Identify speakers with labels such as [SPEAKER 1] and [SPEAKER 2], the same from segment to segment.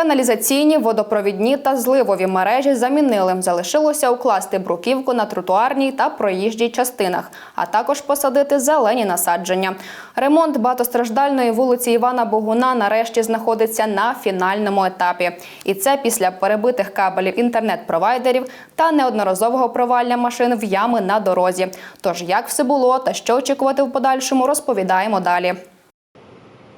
[SPEAKER 1] Каналізаційні, водопровідні та зливові мережі замінили. Залишилося укласти бруківку на тротуарній та проїжджій частинах, а також посадити зелені насадження. Ремонт багатостраждальної вулиці Івана Богуна нарешті знаходиться на фінальному етапі. І це після перебитих кабелів інтернет-провайдерів та неодноразового провалля машин в ями на дорозі. Тож як все було та що очікувати в подальшому, розповідаємо далі.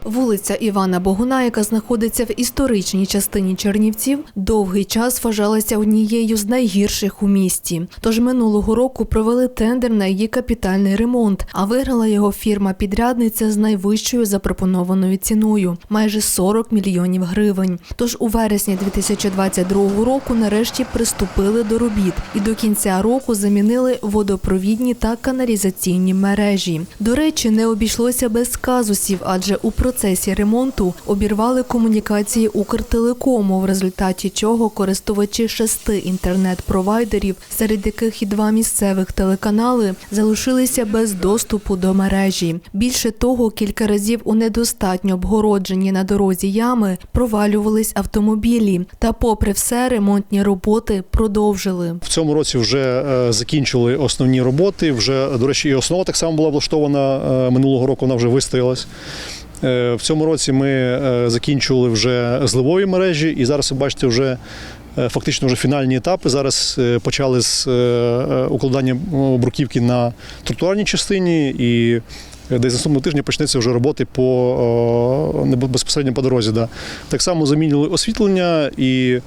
[SPEAKER 2] Вулиця Івана Богуна, яка знаходиться в історичній частині Чернівців, довгий час вважалася однією з найгірших у місті. Тож минулого року провели тендер на її капітальний ремонт, а виграла його фірма-підрядниця з найвищою запропонованою ціною майже 40 мільйонів гривень. Тож у вересні 2022 року нарешті приступили до робіт і до кінця року замінили водопровідні та каналізаційні мережі. До речі, не обійшлося без казусів, адже у процесі ремонту обірвали комунікації Укртелекому, в результаті чого користувачі шести інтернет-провайдерів, серед яких і два місцевих телеканали, залишилися без доступу до мережі. Більше того, кілька разів у недостатньо обгороджені на дорозі ями провалювались автомобілі. Та, попри все, ремонтні роботи продовжили.
[SPEAKER 3] В цьому році вже е, закінчили основні роботи. Вже, до речі, і основа так само була влаштована е, минулого року, вона вже вистоялась. Е, В цьому році ми е, закінчували вже зливові мережі, і зараз ви бачите вже. е, Фактично вже фінальні етапи. Зараз почали з укладання бруківки на тротуарній частині, і десь наступного тижня почнеться вже роботи по безпосередньо по дорозі. Да. Так само замінили освітлення і.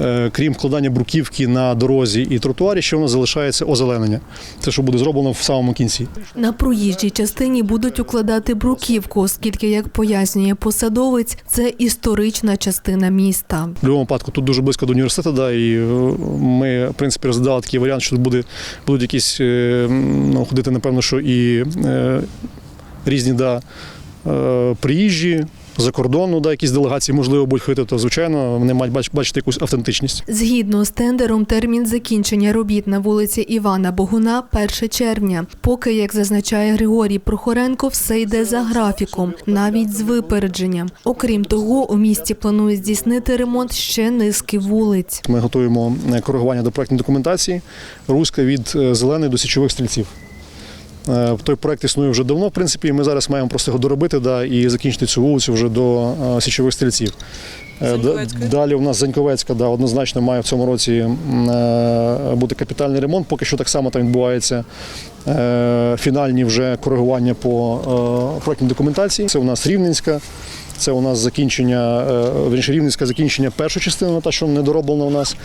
[SPEAKER 3] Е, Крім вкладання бруківки на дорозі і тротуарі, ще у нас залишається озеленення. Це що буде зроблено в самому кінці.
[SPEAKER 2] На проїжджій частині будуть укладати бруківку, оскільки, як пояснює посадовець, це історична частина міста.
[SPEAKER 3] В будь-якому випадку тут дуже близько до університету, да, і е, ми, в принципі, розглядали такий варіант, що буде, будуть якісь е, ну, ходити, напевно, що і е, різні да, приїжджі. За кордону, да, якісь делегації, можливо, будуть ходити, то звичайно вони мають бач- бачити якусь автентичність.
[SPEAKER 2] Згідно з тендером, термін закінчення робіт на вулиці Івана Богуна 1 червня. Поки, як зазначає Григорій Прохоренко, все йде за графіком, навіть з випередженням. Окрім того, у місті планують здійснити ремонт ще низки вулиць.
[SPEAKER 3] Ми готуємо е, коригування до проектної документації Руська від е, зеленої до січових стрільців. Е, Той проект існує вже давно, в принципі, і ми зараз маємо просто його доробити да, і закінчити цю вулицю вже до е, січових стрільців. Е,
[SPEAKER 4] Заньковецька?
[SPEAKER 3] Далі у нас Заньковецька, да, однозначно має в цьому році бути капітальний ремонт. Поки що так само там відбувається фінальні вже коригування по проектній документації. Це у нас Рівненська. Це у нас закінчення, е, верніше, рівненське закінчення першої частини, та що не дороблена у нас.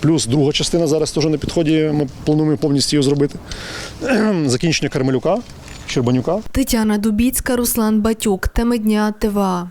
[SPEAKER 3] Плюс друга частина зараз теж на підході. Ми плануємо повністю її зробити. Закінчення Кармелюка, Щербанюка.
[SPEAKER 2] Тетяна Дубіцька, Руслан Батюк. Теми дня ТВА.